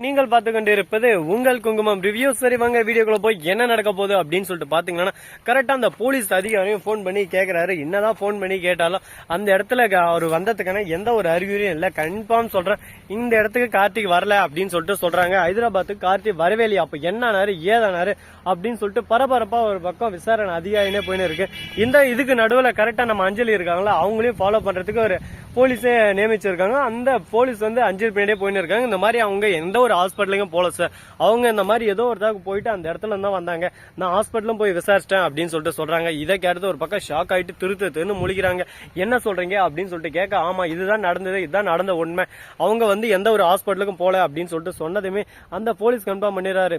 நீங்கள் பார்த்து கொண்டிருப்பது உங்கள் குங்குமம் ரிவ்யூ சரி வாங்க வீடியோக்குள்ள போய் என்ன நடக்க போகுது அப்படின்னு சொல்லிட்டு பாத்தீங்கன்னா கரெக்டா அந்த போலீஸ் அதிகாரியும் ஃபோன் பண்ணி கேட்கிறாரு என்னதான் ஃபோன் பண்ணி கேட்டாலும் அந்த இடத்துல க- அவர் வந்ததுக்கான எந்த ஒரு அறிகுறியும் இல்ல. கன்ஃபார்ம் சொல்றேன். இந்த இடத்துக்கு கார்த்திக் வரல அப்படின்னு சொல்லிட்டு சொல்றாங்க. ஹைதராபாத்துக்கு கார்த்திக் வரவே இல்லையா? அப்ப என்னானாரு? ஏதானாரு? அப்படின்னு சொல்லிட்டு பரபரப்பா ஒரு பக்கம் விசாரணை அதிகாரினே போயின்னு இருக்கு. இந்த இதுக்கு நடுவில் கரெக்டா நம்ம அஞ்சலி இருக்காங்களா? அவங்களையும் ஃபாலோ பண்றதுக்கு ஒரு போலீஸே நியமிச்சிருக்காங்க. அந்த போலீஸ் வந்து அஞ்சலி பின்னாடியே போயின்னு இருக்காங்க. இந்த மாதிரி அவங்க எந்த ஒரு ஹாஸ்பிட்டலுக்கும் போல சார் அவங்க இந்த மாதிரி ஏதோ ஒரு போயிட்டு அந்த இடத்துல தான் வந்தாங்க. நான் ஹாஸ்பிட்டலும் போய் விசாரிச்சிட்டேன் அப்படின்னு சொல்லிட்டு சொல்றாங்க. இதை கேட்டு ஒரு பக்கம் ஷாக் ஆயிட்டு திரு திருன்னு முழிக்கிறாங்க. என்ன சொல்றீங்க அப்படின்னு சொல்லிட்டு கேட்க ஆமா இதுதான் நடந்தது இதுதான் நடந்த உண்மை. அவங்க வந்து எந்த ஒரு ஹாஸ்பிட்டலுக்கும் போகல அப்படின்னு சொல்லிட்டு சொன்னதுமே அந்த போலீஸ் கன்ஃபார்ம் பண்ணிடுறாரு.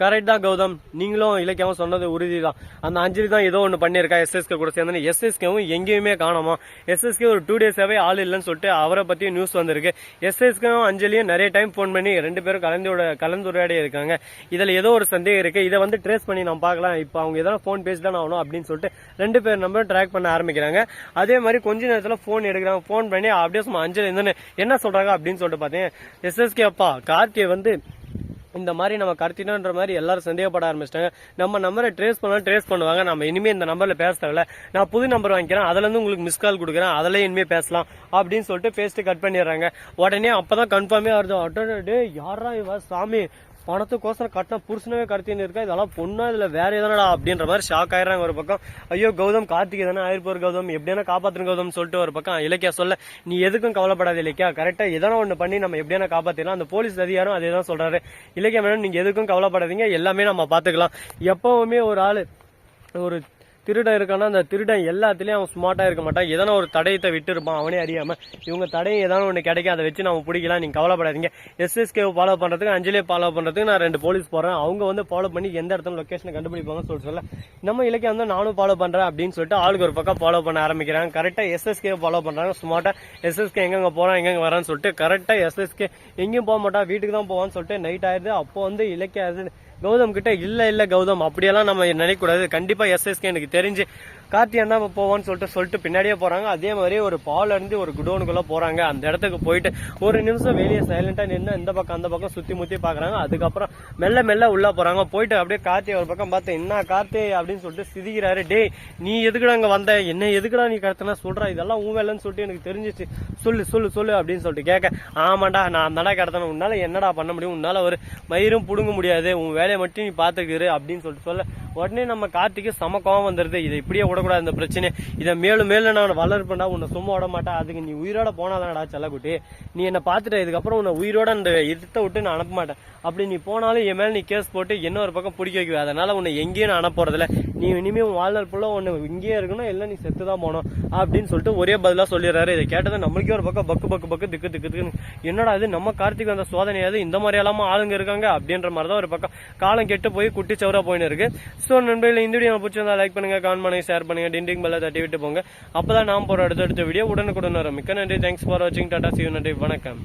கரெக்ட் தான் கௌதம். நீங்களும் இலக்கியாவும் சொன்னது உறுதி தான் அந்த அஞ்சலி தான் ஏதோ ஒன்று பண்ணியிருக்கா எஸ்எஸ்கே கூட சேர்ந்து. எஸ்எஸ்கேவும் எங்கேயுமே காணோமா? எஸ்எஸ்கே ஒரு டூ டேஸாவே ஆள் இல்லைன்னு சொல்லிட்டு அவரை பற்றியும் நியூஸ் வந்திருக்கு. எஸ்எஸ்கேவும் அஞ்சலியும் நிறைய டைம் ஃபோன் பண்ணி ரெண்டு பேரும் கலந்து கலந்துரையாடி இருக்காங்க. இதுல ஏதோ ஒரு சந்தேகம் இருக்கு. இதை வந்து ட்ரேஸ் பண்ணி நம்ம பார்க்கலாம். இப்போ அவங்க எதனா ஃபோன் பேசி தான் ஆகணும் அப்படின்னு சொல்லிட்டு ரெண்டு பேர் நம்பரும் ட்ராக் பண்ண ஆரம்பிக்கிறாங்க. அதே மாதிரி கொஞ்ச நேரத்தில் ஃபோன் எடுக்கிறாங்க. ஃபோன் பண்ணி அப்படியே சும்மா அஞ்சலி என்னன்னு என்ன சொல்றாங்க அப்படின்னு சொல்லிட்டு பார்த்தேன் எஸ்எஸ்கே அப்பா கார்த்தியை வந்து இந்த மாதிரி நம்ம கடத்தினோன்ற மாதிரி எல்லாரும் சந்தேகப்பட ஆரம்பிச்சிட்டாங்க. நம்ம நம்பரை ட்ரேஸ் பண்ணாலும் ட்ரேஸ் பண்ணுவாங்க. நம்ம இனிமே இந்த நம்பர்ல பேச தேவையில்ல நான் புது நம்பர் வாங்கிக்கிறேன். அதுல இருந்து உங்களுக்கு மிஸ் கால் கொடுக்குறேன். அதுல இனிமே பேசலாம். அப்படின்னு சொல்லிட்டு பேசிட்டு கட் பண்ணிடுறாங்க. உடனே அப்பதான் கன்ஃபார்மே வருது. அட்டே யாரா இவ? சாமி பணத்துக்கோசரம் கட்டின புருஷனவே கடத்தின்னு இருக்கா? இதெல்லாம் பொண்ணா? இதுல வேற எதனடா? அப்படின்ற மாதிரி ஷாக் ஆயிடுறாங்க ஒரு பக்கம். ஐயோ கௌதம் கார்த்திக் எதனா ஆயிருப்போர் கௌதம்? எப்படியான காப்பாத்துன கௌதம் சொல்லிட்டு ஒரு பக்கம். இலக்கியா சொல்ல. நீ எதுக்கும் கவலைப்படாத இலக்கியா. கரெக்டா எதனா ஒண்ணு பண்ணி நம்ம எப்படியான காப்பாத்திடலாம். அந்த போலீஸ் அதிகாரம் அதே தான் சொல்றாரு. இலக்கியா மேடம் நீங்க எதுக்கும் கவலைப்படாதீங்க. எல்லாமே நம்ம பாத்துக்கலாம். எப்பவுமே ஒரு ஆளு ஒரு திருடன் இருக்கான்னா அந்த திருடன் எல்லாத்துலேயும் அவன் ஸ்மார்ட்டாக இருக்க மாட்டான். எதனா ஒரு தடயத்தை விட்டுருப்பான் அவனே அறியாமல் இவங்க தடையை ஏதாவது ஒன்று கிடைக்கும் அதை வச்சு நம்ம பிடிக்கலாம். நீங்கள் கவலைப்படாதீங்க. எஸ்எஸ்கே ஃபாலோ பண்ணுறதுக்கு அஞ்சலியை ஃபாலோ பண்ணுறதுக்கு நான் ரெண்டு போலீஸ் போகிறேன் அவங்க வந்து ஃபாலோ பண்ணி எந்த இடத்துல லொக்கேஷனை கண்டுபிடிப்பாங்கன்னு சொல்லிட்டு சொல்ல நம்ம இலக்கியம் வந்து நானும் ஃபாலோ பண்ணுறேன் அப்படின்னு சொல்லிட்டு ஆளுக்கு ஒரு பக்கம் ஃபாலோ பண்ண ஆரம்பிக்கிறாங்க. கரெக்டாக எஸ்எஸ்கே ஃபாலோ பண்ணுறாங்க ஸ்மார்ட்டாக எஸ்எஸ்கே எங்கெங்கே போகிறான் எங்கெங்கே வரான்னு சொல்லிட்டு கரெக்டாக எஸ்எஸ்கே எங்கேயும் போக மாட்டான் வீட்டுக்கு தான் போவான்னு சொல்லிட்டு நைட் ஆயிடுது. அப்போ வந்து இலக்கிய கௌதம் கிட்ட இல்ல இல்ல கௌதம் அப்படியெல்லாம் நம்ம நினைக்கக்கூடாது. கண்டிப்பாக கண்டிப்பா எஸ்எஸ்கே எனக்கு தெரிஞ்சு கார்த்தி அண்ணா போவான்னு சொல்லிட்டு சொல்லிட்டு பின்னாடியே போறாங்க. அதே மாதிரி ஒரு பால் இருந்து ஒரு குடோனுக்குள்ள போறாங்க. அந்த இடத்துக்கு போயிட்டு ஒரு நிமிஷம் வெளியே சைலண்டா நின்று இந்த பக்கம் அந்த பக்கம் சுத்தி முத்தி பாக்குறாங்க. அதுக்கப்புறம் மெல்ல மெல்ல உள்ள போறாங்க. போயிட்டு அப்படியே கார்த்தி ஒரு பக்கம் பார்த்து என்ன கார்த்தி? அப்படின்னு சொல்லிட்டு சிதிக்கிறாரு டேய் நீ எதுக்குடா அங்க வந்த? என்ன எதுக்குடா நீ கடத்தினா? சொல்றா இதெல்லாம் உன் வேலைன்னு சொல்லிட்டு எனக்கு தெரிஞ்சிச்சு. சொல்லு சொல்லு சொல்லு அப்படின்னு சொல்லிட்டு கேட்க ஆமாண்டா நான் அந்தடா கடத்தணும் உன்னால என்னடா பண்ண முடியும்? உன்னால ஒரு மயிரும் புடுங்க முடியாது. உன் வேலையை மட்டும் நீ பாத்துக்கிரு அப்படின்னு சொல்லிட்டு சொல்ல. உடனே நம்ம கார்த்திக்கு சம கோவம் வந்துருது. இதை இப்படியே விடக்கூடாது இந்த பிரச்சனை இதை மேலும் மேலும் நான் வளர்ப்பேன்டா உன்னை சும்மா விட மாட்டேன். அதுக்கு நீ உயிரோட போனாதானடா செல்லக்குட்டி. நீ என்னை பார்த்துட்ட இதுக்கப்புறம் உன்னை உயிரோட அந்த இடத்தை விட்டு நான் அனுப்ப மாட்டேன். அப்படி நீ போனாலும் என் மேல நீ கேஸ் போட்டு என்ன ஒரு பக்கம் பிடிக்க வைக்குவே? அதனால உன்னை எங்கேயும் நான் அனுப்ப நீ இனிமே உன் வாழ்நாள் ஃபுல்லா உன்னை இங்கேயே இருக்கணும் இல்லை நீ செத்து தான் போகணும் அப்படின்னு சொல்லிட்டு ஒரே பதிலா சொல்லிடுறாரு. இதை கேட்டதை நம்மளுக்கே ஒரு பக்கம் பக்கு பக்கு பக்கு திக்கு திக்கு திக்குன்னு. என்னடா இது? நம்ம கார்த்திக் வந்த சோதனையாவது இந்த மாதிரி ஆளுங்க இருக்காங்க அப்படின்ற மாதிரி தான் ஒரு பக்கம். காலம் கெட்டு போய் குட்டி சவரா போயின்னு இருக்கு ஸோ நண்பர்கள் இந்த வீடியோ பிடிச்சிருந்தா லைக் பண்ணுங்க கான் பண்ணுங்க ஷேர் பண்ணுங்க டிண்டிங் பெல்ல தட்டி விட்டு போங்க. அப்பதான் நாம் போற அடுத்தடுத்த வீடியோ உடனுக்குடன் வரும். மிக்க நன்றி. தேங்க்ஸ் ஃபார் வாட்சிங் டாடா சிவ நன்றி. வணக்கம்.